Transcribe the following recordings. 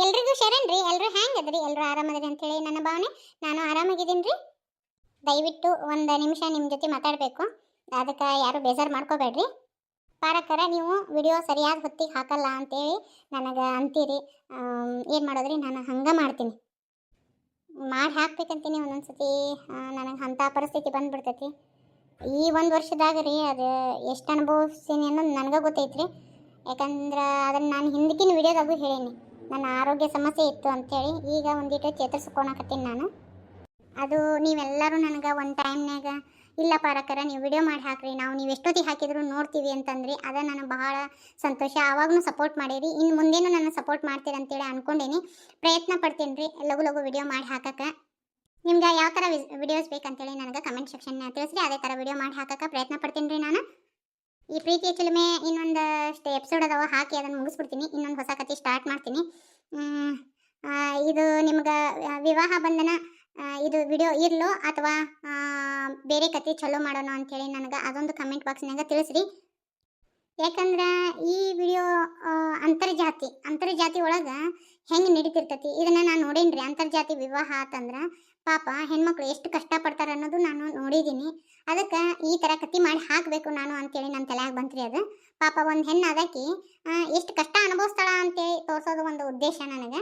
ಎಲ್ರಿಗೂ ಶರಣ್ ರೀ ಎಲ್ಲರೂ ಹೆಂಗದ್ರಿ ಎಲ್ಲರೂ ಆರಾಮದ್ರಿ ಅಂತೇಳಿ ನನ್ನ ಭಾವನೆ. ನಾನು ಆರಾಮಾಗಿದ್ದೀನಿ ರೀ ದಯವಿಟ್ಟು ಒಂದು ನಿಮಿಷ ನಿಮ್ಮ ಜೊತೆ ಮಾತಾಡಬೇಕು. ಅದಕ್ಕೆ ಯಾರು ಬೇಜಾರು ಮಾಡ್ಕೋಬೇಡ್ರಿ. ಪಾರಕರ, ನೀವು ವಿಡಿಯೋ ಸರಿಯಾದ ಹೊತ್ತಿಗೆ ಹಾಕಲ್ಲ ಅಂತೇಳಿ ನನಗೆ ಅಂತೀರಿ. ಏನು ಮಾಡೋದ್ರಿ, ನಾನು ಹಂಗೆ ಮಾಡ್ತೀನಿ. ಮಾಡಿ ಹಾಕ್ಬೇಕಂತೀನಿ ಒಂದೊಂದು ಸತಿ ನನಗೆ ಅಂಥ ಪರಿಸ್ಥಿತಿ ಬಂದ್ಬಿಡ್ತೈತಿ. ಈ ಒಂದು ವರ್ಷದಾಗ ರೀ ಅದು ಎಷ್ಟು ಅನುಭವಿಸ್ತೀನಿ ಅನ್ನೋದು ನನಗೆ ಗೊತ್ತೈತ್ರಿ. ಯಾಕಂದ್ರೆ ಅದನ್ನು ನಾನು ಹಿಂದಕ್ಕಿನ ವಿಡಿಯೋದಾಗೂ ಹೇಳೀನಿ. ನನ್ನ ಆರೋಗ್ಯ ಸಮಸ್ಯೆ ಇತ್ತು ಅಂತೇಳಿ ಈಗ ಒಂದಿಟ್ಟು ಚೇತರಿಸ್ಕೊಳಕತ್ತೀನಿ ನಾನು. ಅದು ನೀವೆಲ್ಲರೂ ನನಗೆ ಒಂದು ಟೈಮ್ನಾಗ ಇಲ್ಲ ಪಾರಕರ, ನೀವು ವಿಡಿಯೋ ಮಾಡಿ ಹಾಕ್ರಿ, ನಾವು ನೀವು ಎಷ್ಟೊತ್ತಿಗೆ ಹಾಕಿದ್ರು ನೋಡ್ತೀವಿ ಅಂತಂದ್ರಿ, ಅದ ನಾನು ಬಹಳ ಸಂತೋಷ. ಆವಾಗೂ ಸಪೋರ್ಟ್ ಮಾಡೀರಿ ಇನ್ನು ಮುಂದೇನು ನನ್ನ ಸಪೋರ್ಟ್ ಮಾಡ್ತೀರಿ ಅಂತೇಳಿ ಅನ್ಕೊಂಡೇನಿ. ಪ್ರಯತ್ನ ಪಡ್ತೀನಿ ರೀ ಲಘು ಲಘು ವಿಡಿಯೋ ಮಾಡಿ ಹಾಕಕ್ಕೆ ನಿಮ್ಗೆ ಯಾವ ಥರ ವಿಡಿಯೋಸ್ ಬೇಕಂತೇಳಿ ನನಗೆ ಕಮೆಂಟ್ ಸೆಕ್ಷನ್ ತಿಳಿಸ್ರಿ, ಅದೇ ಥರ ವಿಡಿಯೋ ಮಾಡಿ ಹಾಕಕ್ಕೆ ಪ್ರಯತ್ನ ಪಡ್ತೀನಿ ರೀ ನಾನು. ಈ ಪ್ರೀತಿಯ ಚಿಲುಮೆ ಇನ್ನೊಂದಷ್ಟು ಎಪಿಸೋಡ್ ಅದಾವ, ಹಾಕಿ ಅದನ್ನು ಮುಗಿಸ್ಬಿಡ್ತೀನಿ. ಇನ್ನೊಂದು ಹೊಸ ಕತೆ ಸ್ಟಾರ್ಟ್ ಮಾಡ್ತೀನಿ. ಇದು ನಿಮ್ಗೆ ವಿವಾಹ ಬಂಧನ ಇದು ವಿಡಿಯೋ ಇರಲೋ ಅಥವಾ ಬೇರೆ ಕತೆ ಚಲೋ ಮಾಡೋಣ ಅಂಥೇಳಿ ನನಗೆ ಅದೊಂದು ಕಮೆಂಟ್ ಬಾಕ್ಸ್ನಾಗ ತಿಳಿಸ್ರಿ. ಯಾಕಂದ್ರೆ ಈ ವಿಡಿಯೋ ಅಂತರ್ಜಾತಿ ಅಂತರ್ಜಾತಿ ಒಳಗೆ ಹೆಂಗೆ ನಡೀತಿರ್ತೈತಿ, ಇದನ್ನು ನಾನು ನೋಡೇನ್ರಿ. ಅಂತರ್ಜಾತಿ ವಿವಾಹ ಆತಂದ್ರೆ ಪಾಪ ಹೆಣ್ಮಕ್ಳು ಎಷ್ಟು ಕಷ್ಟಪಡ್ತಾರೆ ಅನ್ನೋದು ನಾನು ನೋಡಿದ್ದೀನಿ. ಅದಕ್ಕೆ ಈ ಥರ ಕತ್ತಿ ಮಾಡಿ ಹಾಕಬೇಕು ನಾನು ಅಂತೇಳಿ ನನ್ನ ತಲೆಯಾಗ ಬಂತ್ರಿ ಅದು. ಪಾಪ ಒಂದು ಹೆಣ್ಣು ಅದಕ್ಕೆ ಎಷ್ಟು ಕಷ್ಟ ಅನುಭವಿಸ್ತಾಳ ಅಂತೇಳಿ ತೋರಿಸೋದು ಒಂದು ಉದ್ದೇಶ ನನಗೆ.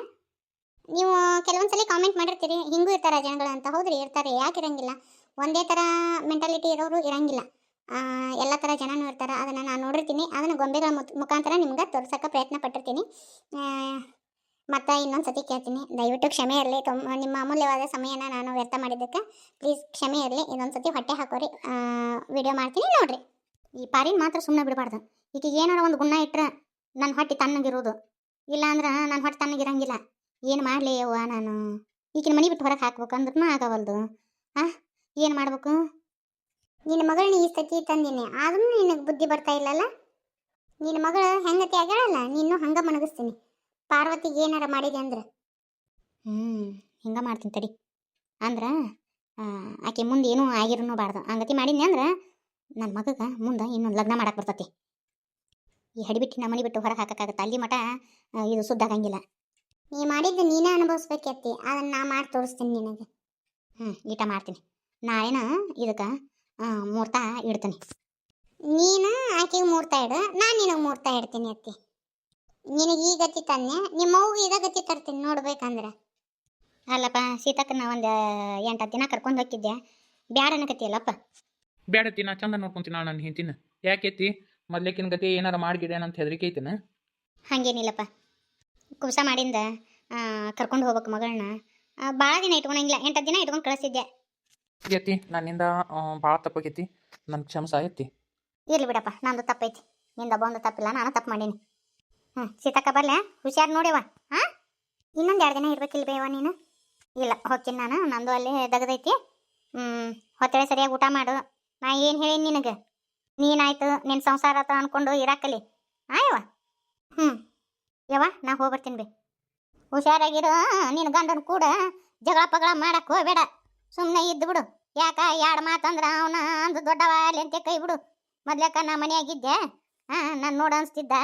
ನೀವು ಕೆಲವೊಂದ್ಸಲಿ ಕಾಮೆಂಟ್ ಮಾಡಿರ್ತೀರಿ, ಹಿಂಗೂ ಇರ್ತಾರೆ ಜನಗಳು ಅಂತ. ಹೌದ್ರಿ, ಇರ್ತಾರೆ. ಯಾಕೆ ಇರಂಗಿಲ್ಲ? ಒಂದೇ ಥರ ಮೆಂಟಾಲಿಟಿ ಇರೋರು ಇರಂಗಿಲ್ಲ. ಎಲ್ಲ ಥರ ಜನನೂ ಇರ್ತಾರೆ. ಅದನ್ನು ನಾನು ನೋಡಿರ್ತೀನಿ. ಅದನ್ನು ಗೊಂಬೆಗಳ ಮುಖಾಂತರ ನಿಮ್ಗೆ ತೋರ್ಸೋಕೆ ಪ್ರಯತ್ನ ಪಟ್ಟಿರ್ತೀನಿ. ಮತ್ತು ಇನ್ನೊಂದು ಸತಿ ಕೇಳ್ತೀನಿ. ದಯವಿಟ್ಟು ಕ್ಷಮೆ ಇರಲಿ. ನಿಮ್ಮ ಅಮೂಲ್ಯವಾದ ಸಮಯನ ನಾನು ವ್ಯರ್ಥ ಮಾಡಿದ್ದಕ್ಕೆ ಪ್ಲೀಸ್ ಕ್ಷಮೆ ಇರಲಿ. ಇನ್ನೊಂದು ಸತಿ ಹೊಟ್ಟೆ ಹಾಕೋರಿ. ವಿಡಿಯೋ ಮಾಡ್ತೀನಿ. ನೋಡ್ರಿ. ಈ ಪಾರಿನ ಮಾತ್ರ ಸುಮ್ಮನೆ ಬಿಡಬಾರ್ದು. ಈಗ ಏನಾರ ಒಂದು ಗುಣ ಇಟ್ಟರೆ ನನ್ನ ಹೊಟ್ಟೆ ತಣ್ಣಗಿರೋದು. ಇಲ್ಲ ಅಂದ್ರೆ ನನ್ನ ಹೊಟ್ಟೆ ತಣ್ಣಗಿರಂಗಿಲ್ಲ. ಏನು ಮಾಡಲಿ ಅವ್ವ ನಾನು? ಈಗಿನ ಮನೆ ಬಿಟ್ಟು ಹೊರಗೆ ಹಾಕ್ಬೇಕು ಅಂದ್ರೂ ಆಗವಲ್ದು. ಆ, ಏನು ಮಾಡ್ಬೇಕು? ನಿನ್ನ ಮಗಳನ್ನ ಈ ಸತಿ ತಂದೀನಿ. ಆದ್ರೂ ನಿನಗೆ ಬುದ್ಧಿ ಬರ್ತಾ ಇಲ್ಲಲ್ಲ? ನಿನ್ನ ಮಗಳು ಹೆಂಗತಿ ಆಗ್ಯಾಳಲ್ಲ? ನೀನು ಹಂಗೆ ಮಣಗಿಸ್ತೀನಿ ಪಾರ್ವತಿಗೆ ಏನಾರ ಮಾಡಿದೆ ಅಂದ್ರೆ? ಹ್ಞೂ ಹಿಂಗೆ ಮಾಡ್ತೀನಿ ತಡಿ. ಅಂದ್ರೆ ಆಕೆ ಮುಂದೆ ಏನೂ ಆಗಿರೂ ಬಾರ್ದು. ಹಂಗತಿ ಮಾಡಿದ್ನಿ ಅಂದ್ರೆ ನನ್ನ ಮಗಗೆ ಮುಂದೆ ಇನ್ನೊಂದು ಲಗ್ನ ಮಾಡಕ್ಕೆ ಬರ್ತತಿ. ಈ ಹಡಿಬಿಟ್ಟು ಮನೆ ಬಿಟ್ಟು ಹೊರಗೆ ಹಾಕಕ್ಕಾಗತ್ತೆ? ಅಲ್ಲಿ ಮಟ ಇದು ಸುದ್ದಾಗಂಗಿಲ್ಲ ನೀ ಮಾಡಿದ್ದು ನೀನೇ ಅನುಭವಿಸ್ಬೇಕೈತಿ ಅದನ್ನು ನಾ ಮಾಡಿ ತೋರಿಸ್ತೀನಿ ನಿನಗೆ. ಹ್ಞೂ ಈಟ ಮಾಡ್ತೀನಿ. ನಾಳೆನ ಇದಕ್ಕೆ ಮೂರ್ತ ಇಡ್ತೀನಿ. ನೀನು ಆಕೆಗೆ ಮುಹೂರ್ತ ಇಡು. ನಾನು ನಿನಗೆ ಮುಹೂರ್ತ ಇಡ್ತೀನಿ ಅತ್ತಿ ನಿನಗೆ ಈ ಗತಿ ತನ್ನೆ ನಿಮ್ಮ ಅವ್ಗೆ ಇದ ಗತಿ ತರ್ತೀನಿ ನೋಡ್ಬೇಕಂದ್ರೆ. ಅಲ್ಲಪ್ಪ ಸೀತಕ್ಕನ ಒಂದು ಎಂಟು ದಿನ ಕರ್ಕೊಂಡು ಹೋಗಿದ್ದೆ ಬ್ಯಾಡ ಅನ್ನಕತ್ತಿಯಲ್ಲಪ್ಪ. ಬ್ಯಾಡ ನಾ ಚಂದ ನೋಡ್ಕೊಂತೀನಿ ನಾನು ನನ್ನ ಹೆಂತಿನ ಯಾಕೆತ್ತಿ ಮೊದ್ಲೇಕಿನ ಗತಿ ಏನಾರ ಮಾಡ್ಗಿಡೇನ ಅಂತ ಹೆದರಿಕೆ ಐತಿನ? ಹಾಗೇನಿಲ್ಲಪ್ಪ. ಕುಸ ಮಾಡಿಂದ ಕರ್ಕೊಂಡು ಹೋಗ್ಬೇಕು ಮಗಳನ್ನ. ಭಾಳ ದಿನ ಇಟ್ಕೊಳಂಗಿಲ್ಲ ಎಂಟು ದಿನ ಇಟ್ಕೊಂಡು ಕಳಿಸಿದ್ದೆ ಎತ್ತಿ ನನ್ನಿಂದ ಭಾಳ ತಪ್ಪಾಗೈತಿ. ನನ್ನ ಕ್ಷಮಸ ಎತ್ತಿ ಇರ್ಲಿ ಬಿಡಪ್ಪ ನಂದು ತಪ್ಪೈತಿ. ನಿಂದ ಬಂದು ತಪ್ಪಿಲ್ಲ ನಾನು ತಪ್ಪು ಮಾಡೀನಿ. ಹ್ಞೂ ಸೀತಕ್ಕ ಬರ್ಲೆ? ಹುಷಾರು ನೋಡಿವ ಹಾಂ ಇನ್ನೊಂದು ಎರಡು ದಿನ ಇರ್ಬೇಕಿಲ್ಲ ಬೇವ ನೀನು? ಇಲ್ಲ, ಹೋಗ್ತೀನಿ ನಾನು. ನಂದು ಅಲ್ಲಿ ದಗದೈತಿ. ಹ್ಞೂ ಹೊತ್ತಳೆ ಸರಿಯಾಗಿ ಊಟ ಮಾಡು. ನಾ ಏನು ಹೇಳೀನಿ ನಿನಗೆ? ನೀನಾಯ್ತು ನಿನ್ನ ಸಂಸಾರ ಆತ ಅನ್ಕೊಂಡು ಇರಾಕಲಿ. ಆಯವ ಹ್ಞೂ ಯವ್ವ, ನಾ ಹೋಗ್ಬರ್ತೀನಿ ಬಿ. ಹುಷಾರಾಗಿರು ನಿನ್ನ ಗಂಡನ ಕೂಡ ಜಗಳ ಪಗಳ ಮಾಡಕ್ಕೆ ಹೋಗ್ಬೇಡ. ಸುಮ್ಮನೆ ಇದ್ದು ಬಿಡು. ಯಾಕ ಎರಡು ಮಾತಂದ್ರೆ ಅವನ ಅಂದು ದೊಡ್ಡವ ಅಲ್ಲಿ ಅಂತ ಕೈ ಬಿಡು. ಮೊದ್ಲಕ್ಕ ನಾ ಮನೆಯಾಗಿದ್ದೆ ಹಾಂ ನಾನು ನೋಡ ಅನ್ಸ್ತಿದ್ದ.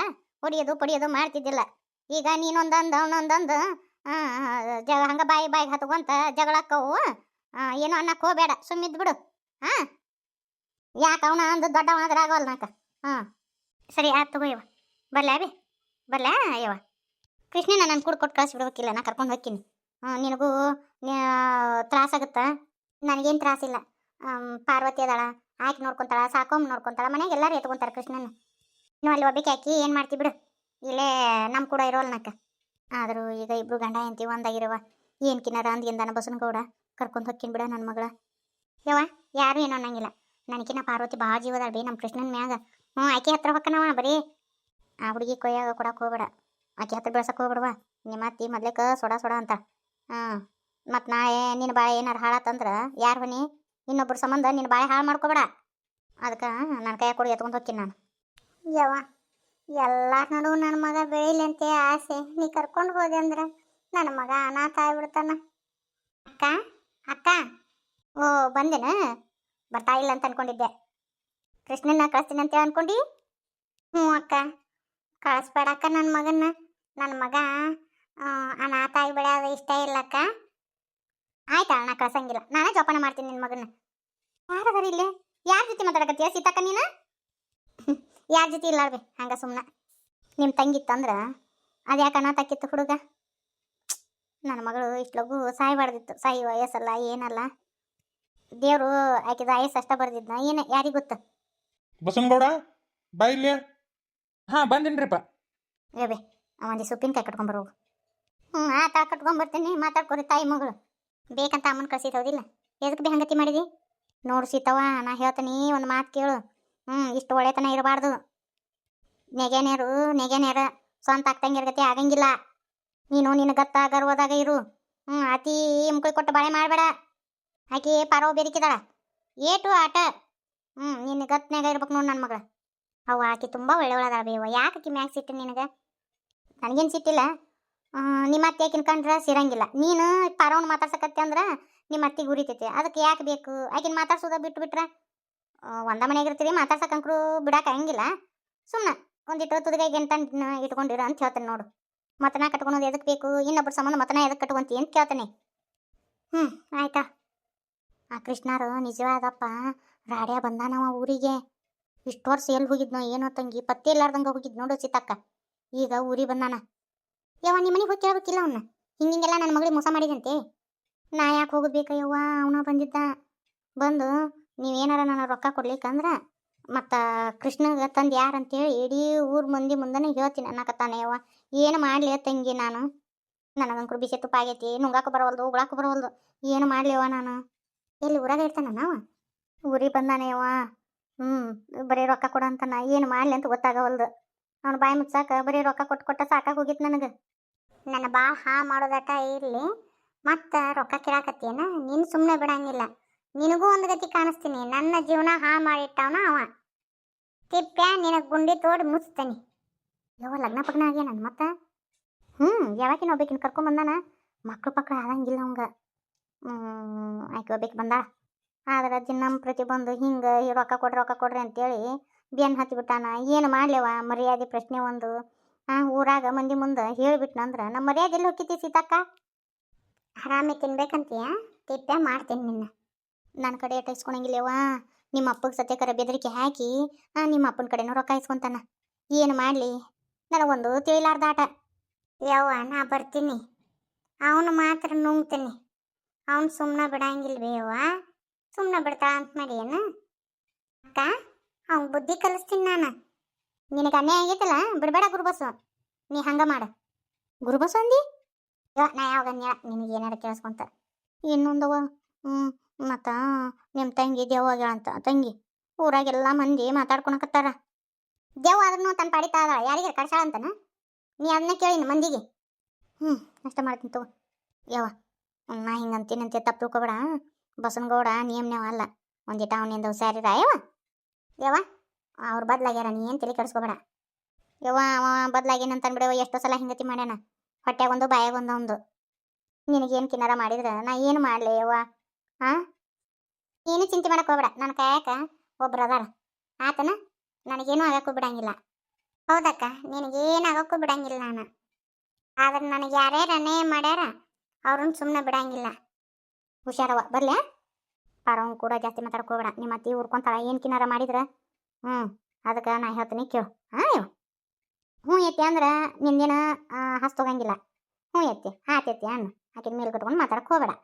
ಹೊಡಿಯೋದು, ಪಡಿಯೋದು ಮಾಡ್ತಿದ್ದಿಲ್ಲ. ಈಗ ನೀನೊಂದಂದ, ಅವನೊಂದಂದು ಜ, ಹಂಗ ಬಾಯಿ ಬಾಯಿಗೆ ಹತ್ಕೊಂತ ಜಗಳಕ್ಕವು ಏನೋ ಅನ್ನಕ್ಕೆ ಹೋಗ್ಬೇಡ ಸುಮ್ಮಿದ್ದು ಬಿಡು. ಹಾಂ ಯಾಕೆ ಅವನ ಅಂದು ದೊಡ್ಡವ ಅಂದ್ರೆ ಆಗೋಲ್ಲ ನಾಕ ಹಾಂ. ಸರಿ ಆಯ್ತು ತಗೋ ಇವ ಬರ್ಲಾ ಬಿ? ಬರ್ಲಾ ಯವ್ವ? ಕೃಷ್ಣನ ನಾನು ಕೂಡ ಕೊಟ್ಟು ಕಳಿಸ್ಬಿಡ್ಬೇಕಿಲ್ಲ, ನಾ ಕರ್ಕೊಂಡು ಹೋಗ್ತೀನಿ. ನಿನಗೂ ತ್ರಾಸಾಗುತ್ತಾ ನನಗೇನು ತ್ರಾಸಿಲ್ಲ. ಪಾರ್ವತಿ ಅದಾಳ, ಆಕೆ ನೋಡ್ಕೊಂತಾಳ ಸಾಕೋಮ್ ನೋಡ್ಕೊಂತಾಳ ಮನೆಗೆ ಎಲ್ಲರೂ ಎತ್ಕೊಂತಾರೆ ಕೃಷ್ಣನ. ನೀವು ಅಲ್ಲಿ ಒಬ್ಬಕ್ಕೆ ಹಾಕಿ ಏನು ಮಾಡ್ತಿ ಬಿಡು. ಇಲ್ಲೇ ನಮ್ಮ ಕೂಡ ಇರೋಲ್ಲ ನಕ್ಕ. ಆದರೂ ಈಗ ಇಬ್ರು ಗಂಡ ಹೆಂಡತಿ ಒಂದಾಗಿರುವ. ಏನು ಕಿನ್ನಾರ ಅಂದಿಂದಾನ ಬಸನಗೌಡ ಕರ್ಕೊಂಡು ಹೊಕ್ಕಿನ ಬಿಡ ನನ್ನ ಮಗಳ. ಯವ್ವ, ಯಾರು ಏನೋ ಅನ್ನಂಗಿಲ್ಲ. ನನಗಿನ್ನ ಪಾರ್ವತಿ ಭಾಳ ಜೀವದಾಳ ಬಿ ನಮ್ಮ ಕೃಷ್ಣನ ಮ್ಯಾಗ. ಹ್ಞೂ ಆಕೆ ಹತ್ರ ಹೊಕ್ಕನವ ಬರೀ. ಆ ಹುಡುಗಿ ಕೊಯ್ಯಾಗ ಕೊಡಕ್ಕೆ ಹೋಗ್ಬೇಡ. ಆಕೆ ಹತ್ರ ಬೆಳ್ಸಕ್ಕೆ ಹೋಗ್ಬಿಡವ. ನಿಮ್ಮ ಅತ್ತಿ ಮೊದ್ಲೇಕ ಸೊಡ ಸೊಡ ಅಂತ. ಹಾಂ ಮತ್ತು ನಾಳೆ ನಿನ್ನ ಬಾಳೆ ಏನಾರು ಹಾಳಾತಂದ್ರೆ ಯಾರು ಹೊನಿ ಇನ್ನೊಬ್ಬರು ಸಂಬಂಧ ನಿನ್ನ ಬಾಳೆ ಹಾಳು ಮಾಡ್ಕೋಬೇಡ. ಅದಕ್ಕೆ ನನ್ನ ಕೈಯಾಗ ಕೊಡಿ ಎತ್ಕೊಂಡು ಹೋಗ್ತೀನಿ ನಾನು. ಯವ್ವ ಎಲ್ಲಾರ ನಡುವೆ ನನ್ನ ಮಗ ಬೆಳಿಲಂತೆ ಆಸೆ. ನೀ ಕರ್ಕೊಂಡು ಹೋದೆ ಅಂದ್ರೆ ನನ್ನ ಮಗ ಅನಾಥ ಆಗ್ಬಿಡ್ತಾನ. ಅಕ್ಕ ಅಕ್ಕ. ಓ, ಬಂದೇನ? ಬರ್ತಾ ಇಲ್ಲ ಅಂತ ಅನ್ಕೊಂಡಿದ್ದೆ. ಕೃಷ್ಣನ ಕಳಿಸ್ತೀನಿ ಅಂತ ಅನ್ಕೊಂಡಿ? ಹ್ಞೂ ಅಕ್ಕ. ಕಳಿಸ್ಬೇಡ ಅಕ್ಕ ನನ್ನ ಮಗನ್ನ. ನನ್ನ ಮಗ ಅನಾಥ ಆಗಿ ಬೆಳೆಯೋದು ಇಷ್ಟ ಇಲ್ಲಕ್ಕ ಆಯ್ತಾ ಅಣ್ಣ ಕಳ್ಸಂಗಿಲ್ಲ. ನಾನೇ ಜೋಪಾನ ಮಾಡ್ತೀನಿ ನಿನ್ನ ಮಗನ ಯಾರದಾರ ಇಲ್ಲಿ? ಯಾರ ಜೊತೆ ಮಾತಾಡಕತ್ತೀಯ ಸೀತಕ್ಕ ನೀನು? ಯಾರ ಜೊತೆ ಇಲ್ಲಾಳ್ರಿ ಹಂಗ ಸುಮ್ಮನೆ ನಿಮ್ಮ ತಂಗಿತ್ತಂದ್ರೆ ಅದು ಯಾಕೆ ಅನಾಥಕ್ಕಿತ್ತು ಹುಡುಗ? ನನ್ನ ಮಗಳು ಇಷ್ಟು ಲಘು ಸಾಯ್ಬಾರ್ದಿತ್ತು ಸಾಯಿ ವಯಸ್ಸಲ್ಲ ಏನಲ್ಲ. ದೇವರು ಆಕಿದ ಆಯಸ್ ಅಷ್ಟ ಬರ್ದಿದ್ನ ಏನ ಯಾರಿಗೆ ಗೊತ್ತ? ಬಸನಗೌಡ ಬಾ ಇಲ್ಲಿ. ಹಾ ಬಂದಿನ್ರಿಪ್ಪ. ಏಬೆ ಅವಂದಿ ಸೊಪ್ಪಿನಕಾಯಿ ಕಟ್ಕೊಂಬರು ಹ್ಞೂ ಆತ ಕಟ್ಕೊಂಬರ್ತೀನಿ ಮಾತಾಡ್ಕೊರಿ ತಾಯಿ ಮಗಳು. ಬೇಕಂತ ಅಮ್ಮನ ಕಳ್ಸಿದ್ ಹೌದಿಲ್ಲ? ಎದಕ್ಕೆ ಬಿ ಹಂಗತಿ ಮಾಡಿದಿ? ನೋಡು ಸೀತವ್ವ ನಾ ಹೇಳ್ತೀನಿ ಒಂದು ಮಾತು ಕೇಳು. ಹ್ಞೂ ಇಷ್ಟು ಒಳ್ಳೆತನ ಇರಬಾರ್ದು. ನೆಗೆನೇರು, ನೆಗೆನೇರ ಸ್ವಂತ ಆಗ್ತಂಗಿರ್ಗತಿ ಗತಿ ಆಗಂಗಿಲ್ಲ. ನೀನು ನಿನ್ನ ಗತ್ತ ಗರ್ವದಾಗ ಇರು. ಹ್ಞೂ ಅತಿ ಮುಕುಳಿ ಕೊಟ್ಟು ಬಾಳೆ ಮಾಡಬೇಡ. ಆಕಿ ಪಾರವ ಬೆರಿಕಿದಾಳ. ಏಟು ಆಟ. ಹ್ಞೂ ನಿನ್ನ ಗತ್ನ್ಯಾಗ ಇರ್ಬೇಕು ನೋಡು ನನ್ನ ಮಗಳು. ಅವ ಆಕಿ ತುಂಬ ಒಳ್ಳೆಯವಳದಾಳ ಬೇವ. ಯಾಕೆ ಮ್ಯಾಗ ಸಿಟ್ಟು ನಿನಗೆ? ನನಗೇನು ಸಿಟ್ಟಿಲ್ಲ. ನಿಮ್ಮ ಅತ್ತೆ ಆಕಿನ ಕಂಡ್ರೆ ಸಿರಂಗಿಲ್ಲ. ನೀನು ಪಾರವನ್ನ ಮಾತಾಡ್ಸಕತ್ತೆ ಅಂದ್ರೆ ನಿಮ್ಮ ಅತ್ತಿಗೆ ಉರಿತೈತಿ. ಅದಕ್ಕೆ ಯಾಕೆ ಬೇಕು? ಆಕಿನ ಮಾತಾಡ್ಸೋದ ಬಿಟ್ಟು ಬಿಟ್ರೆ ಒಂದ ಮನೆಯಾಗ ಇರ್ತೀರಿ ಮಾತಾಡ್ಸಕ್ಕಂಕ್ರು ಬಿಡಕ್ಕೆ ಹಂಗಿಲ್ಲ ಸುಮ್ಮನೆ ಒಂದಿಟ್ಟು ತುದಿಗಾಯಿ ಎಂಟು ಇಟ್ಕೊಂಡಿರ ಅಂತ ಹೇಳ್ತೇನೆ ನೋಡು. ಮತನ ಕಟ್ಕೊಳೋದು ಎದಕ್ಕೆ ಬೇಕು ಇನ್ನೊಬ್ಬರ ಸಂಬಂಧ ಮತನ ಎದಕ್ಕೆ ಕಟ್ಕೊಂತಿ ಅಂತ ಕೇಳ್ತೇನೆ. ಹ್ಞೂ ಆಯ್ತಾ? ಆ ಕೃಷ್ಣರು ನಿಜವಾದಪ್ಪ, ರಾಡ್ಯ ಬಂದಾನವ ಊರಿಗೆ. ಇಷ್ಟು ವರ್ಷ ಎಲ್ಲಿ ಹೋಗಿದ್ನೋ ಏನೋ ತಂಗಿ, ಪತ್ತೆ ಇಲ್ಲಾರ್ದಂಗೆ ಹೋಗಿದ್ ನೋಡು ಚಿತ್ತಕ್ಕ. ಈಗ ಊರಿಗೆ ಬಂದಾನ. ಯವ್ವ ನಿಮ್ಮ ಮನೆಗೆ ಹೋಗಿ ಕೇಳ್ಬೇಕಿಲ್ಲ ಅವನ್ನ ಹಿಂಗಿಂಗೆಲ್ಲ ನನ್ನ ಮಗಳಿಗೆ ಮೋಸ ಮಾಡಿದಂತೆ ನಾ ಯಾಕೆ ಹೋಗಬೇಕಯ್ಯವ್ವ ಯವ್ವ? ಅವನ ಬಂದಿದ್ದ. ಬಂದು ನೀವೇನಾರ ನನ್ನ ರೊಕ್ಕ ಕೊಡ್ಲಿಕ್ಕಂದ್ರೆ ಮತ್ತು ಕೃಷ್ಣಗೆ ತಂದು ಯಾರು ಅಂತೇಳಿ ಇಡೀ ಊರ ಮಂದಿ ಮುಂದನೆ ಹೇಳ್ತೀನಿ ಅನ್ನಕತ್ತಾನೆ ಯವ್ವ. ಏನು ಮಾಡಲಿ ತಂಗಿ ನಾನು? ನನಗಂಕರು ಬಿಸಿ ತುಪ್ಪ ಆಗೈತಿ, ನುಂಗಾಕ ಬರವಲ್ದು, ಉಗಳಾಕ ಬರವಲ್ದು, ಏನು ಮಾಡ್ಲಿ ಯವ್ವ ನಾನು? ಎಲ್ಲಿ ಊರಾಗ ಇರ್ತಾನ ನಾವ? ಊರಿಗೆ ಬಂದಾನೆ ಯವ್ವ. ಹ್ಞೂ ಬರೀ ರೊಕ್ಕ ಕೊಡು ನಾ ಏನು ಮಾಡಲಿ ಅಂತ ಗೊತ್ತಾಗವಲ್ದು. ಅವ್ನು ಬಾಯಿ ಮುಚ್ಚಾಕ ಬರೀ ರೊಕ್ಕ ಕೊಟ್ಟು ಕೊಟ್ಟ ಸಾಕಾಗಿ ಹೋಗಿತ್ತು ನನಗೆ. ನನ್ನ ಭಾಳ ಹಾ ಮಾಡೋದಕ್ಕ ಇರಲಿ ಮತ್ತು ರೊಕ್ಕ ಕೇಳಾಕತ್ತೇನ ನೀನು ಸುಮ್ಮನೆ ಬಿಡಂಗಿಲ್ಲ. ನಿನಗೂ ಒಂದು ಗತಿ ಕಾಣಿಸ್ತೀನಿ. ನನ್ನ ಜೀವನ ಹಾ ಮಾಡಿಟ್ಟವನ ಅವ. ತಿಪ್ಪ, ನಿನಗೆ ಗುಂಡಿ ತೋಡಿ ಮುಚ್ತೇನೆ. ಯಾವ ಲಗ್ನ ಪಗ್ನ ಆಗ್ಯ ನನ್ನ ಮತ್ತೆ? ಹ್ಞೂ ಯಾವಾಗಿನ ಒಬ್ಬಕಿನ ಕರ್ಕೊಂಬಂದಾನ ಮಕ್ಳು ಪಕ್ಕಳು ಆದಂಗಿಲ್ಲ ಅವಂಗ. ಆಕೆ ಒಬ್ಬಕ್ಕೆ ಬಂದಾಳ. ಆದ್ರೆ ನಮ್ಮ ಪ್ರತಿ ಬಂದು ಹಿಂಗೆ ರೊಕ್ಕ ಕೊಡ್ರಿ ರೊಕ್ಕ ಕೊಡ್ರಿ ಅಂತೇಳಿ ಬೆನ್ನು ಹತ್ತಿಬಿಟ್ಟಾನ ಏನು ಮಾಡ್ಲೇವ? ಮರ್ಯಾದೆ ಪ್ರಶ್ನೆ ಒಂದು. ಆ ಊರಾಗ ಮಂದಿ ಮುಂದೆ ಹೇಳಿಬಿಟ್ನಂದ್ರೆ ನಮ್ಮ ಮರ್ಯಾದೆ ಎಲ್ಲಿ ಹೋಗಿತಿ ಸೀತಕ್ಕ? ಆರಾಮಿ ತಿನ್ಬೇಕಂತೀಯ? ತಿಪ್ಪೆ ಮಾಡ್ತೀನಿ ನಿನ್ನ. ನನ್ನ ಕಡೆ ಏಟ ಇಸ್ಕೊಳಂಗಿಲ್ಲವ ನಿಮ್ಮ ಅಪ್ಪಗೆ ಸತ್ಯಕರ ಬೆದರಿಕೆ ಹಾಕಿ ನಿಮ್ಮ ಅಪ್ಪನ ಕಡೆನೂ ರೊಕ್ಕ ಇಸ್ಕೊಂತಾನ. ಏನು ಮಾಡಲಿ? ನನಗೊಂದು ತಿಳಿಲಾರ್ದಾಟ ಯವ್ವ, ನಾ ಬರ್ತೀನಿ. ಅವನು ಮಾತ್ರ ನುಂಗ್ತೀನಿ. ಅವನು ಸುಮ್ಮನೆ ಬಿಡಂಗಿಲ್ವೇ ಯವ್ವ? ಸುಮ್ಮನೆ ಬಿಡ್ತಾಳ ಅಂತ ಮಾಡಿ ಏನು ಅಕ್ಕ, ಅವ್ನು ಬುದ್ಧಿ ಕಲಿಸ್ತೀನಿ ನಾನು. ನಿನಗೆ ಅನ್ಯಾಯ ಆಗೈತಲ್ಲ, ಬಿಡಬೇಡ ಗುರುಬಸ್ಸು ನೀ ಹಂಗೆ ಮಾಡ. ಗುರುಬಸ್ಸು ಅಂದಿ ನಾ ಯಾವಾಗ ಅನ್ಯಾಯ? ನಿನಗೆ ಏನಾರ ಕೇಳಿಸ್ಕೊಂತ. ಇನ್ನೊಂದವ ಹ್ಞೂ ಮತ್ತು ನಿಮ್ಮ ತಂಗಿ ದೆವ್ವ ಆಗ್ಯಾಳಂತ ತಂಗಿ ಊರಾಗೆಲ್ಲ ಮಂದಿ ಮಾತಾಡ್ಕೊಳಕತ್ತಾರ ದೆವ್ವ ಆದ್ರೂ ತನ್ನ ಪಾಡಿತಾ ಅದಾಳ ಯಾರಿಗೆ ಕಡ್ಸಾಳ ಅಂತನ? ನೀ ಅದನ್ನ ಕೇಳಿನ ಮಂದಿಗೆ. ಹ್ಞೂ ಅಷ್ಟ ಮಾಡ್ತೀನಿ ತಗೋ. ಹ್ಮ್, ನಾ ಹಿಂಗಂತೀನಂತೆ ತಪ್ಪು ತಿಳ್ಕೊಬೇಡ. ಬಸನಗೌಡ ನಿಯಮ್ನೇವ ಅಲ್ಲ. ಒಂದಿಟ ಅವನಿಂದ ಹುಷಾರಿರ. ಯವ್ವ ಯವ್ವ ಅವ್ರ ಬದ್ಲಾಗ್ಯಾರ ನೀ ಏನು ತಲೆ ಕೆಡಿಸ್ಕೋಬೇಡ. ಯವ್ವ ಅವ ಬದ್ಲಾಗೇನಂತ ಅನ್ಬಿಡವ ಎಷ್ಟೋ ಸಲ ಹಿಂಗತಿ ಮಾಡ್ಯಾನ. ಹೊಟ್ಟೆಗೊಂದು ಬಾಯಾಗೊಂದು ಬಾಯಾಗ ಒಂದು ನಿನಗೇನು ಕಿನ್ನಾರ ಮಾಡಿದ್ರೆ? ನಾ ಏನು ಮಾಡಲಿ ಯವ್ವ? ಹಾಂ? ಏನು ಚಿಂತೆ ಮಾಡಕ್ಕೆ ಹೋಗ್ಬೇಡ. ನನ್ನ ಕಾಯಕ ಒಬ್ರು ಅದಾರ. ಆತನ ನನಗೇನು ಆಗಕ್ಕೂ ಬಿಡಂಗಿಲ್ಲ. ಹೌದಕ್ಕ ನಿನಗೇನು ಆಗಕ್ಕೂ ಬಿಡಂಗಿಲ್ಲ ನಾನು. ಆದ್ರೆ ನನಗೆ ಯಾರ್ಯಾರು ಅನ್ಯಾಯ ಮಾಡ್ಯಾರ, ಅವ್ರನ್ನ ಸುಮ್ಮನೆ ಬಿಡಂಗಿಲ್ಲ. ಹುಷಾರವ, ಬರ್ಲ್ಯಾ? ಪಾರವ್ ಕೂಡ ಜಾಸ್ತಿ ಮಾತಾಡಕ್ಕೆ ಹೋಗ್ಬೇಡ. ನಿಮ್ಮ ಅತ್ತಿ ಉರ್ಕೊಂತಾಳ, ಏನು ಕಿನಾರ ಮಾಡಿದ್ರ? ಹ್ಞೂ ಅದಕ್ಕೆ ನಾ ಹೇಳ್ತೀನಿ, ಕೇಳು. ಹಾಂ ಇವ್ ಹ್ಞೂ ಎತ್ತಿ ಅಂದ್ರೆ ನಿಂದೇನ ಹಸ್ತೋಗಂಗಿಲ್ಲ ಹ್ಞೂ ಎತ್ತಿ ಆತೈತಿ ಅನ್ನ. ಆಕಿನ ಮೇಲೆ ಕಟ್ಕೊಂಡು ಮಾತಾಡಕ್ಕೆ ಹೋಗ್ಬೇಡ.